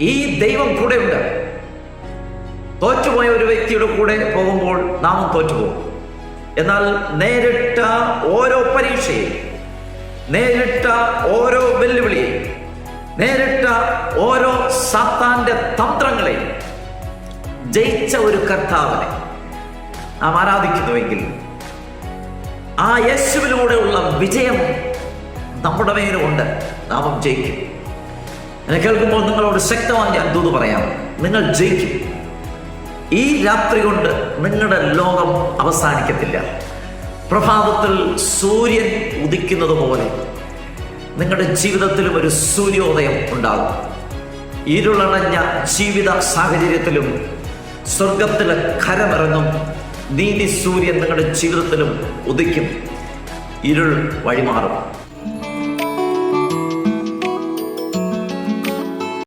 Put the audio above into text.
ഈ ദൈവം കൂടെയുണ്ട്. തോറ്റുപോയ ഒരു വ്യക്തിയുടെ കൂടെ പോകുമ്പോൾ നാമും തോറ്റുപോകും. എന്നാൽ നേരിട്ട ഓരോ പരീക്ഷയും നേരിട്ട ഓരോ വെല്ലുവിളിയും നേരിട്ട ഓരോ സത്താന്റെ തന്ത്രങ്ങളെയും ജയിച്ച ഒരു കർത്താവിനെ നാം ആരാധിക്കുന്നുവെങ്കിൽ ആ യേശുവിലൂടെയുള്ള വിജയം നമ്മുടെ മേലുമുണ്ട് നാമം ജയിക്കും. എന്നെ കേൾക്കുമ്പോൾ നിങ്ങളോട് ശക്തമായി ഞാൻ ദൂത് പറയാം. നിങ്ങൾ ജയിക്കും. ഈ രാത്രി കൊണ്ട് നിങ്ങളുടെ ലോകം അവസാനിക്കത്തില്ല. പ്രഭാതത്തിൽ സൂര്യൻ ഉദിക്കുന്നത് പോലെ നിങ്ങളുടെ ജീവിതത്തിലും ഒരു സൂര്യോദയം ഉണ്ടാകും. ഇരുളണഞ്ഞ ജീവിത സാഹചര്യത്തിലും സ്വർഗത്തിലെ കരമിറങ്ങും. നീതി സൂര്യൻ നിങ്ങളുടെ ജീവിതത്തിലും ഉദിക്കും. ഇരുൾ വഴിമാറും.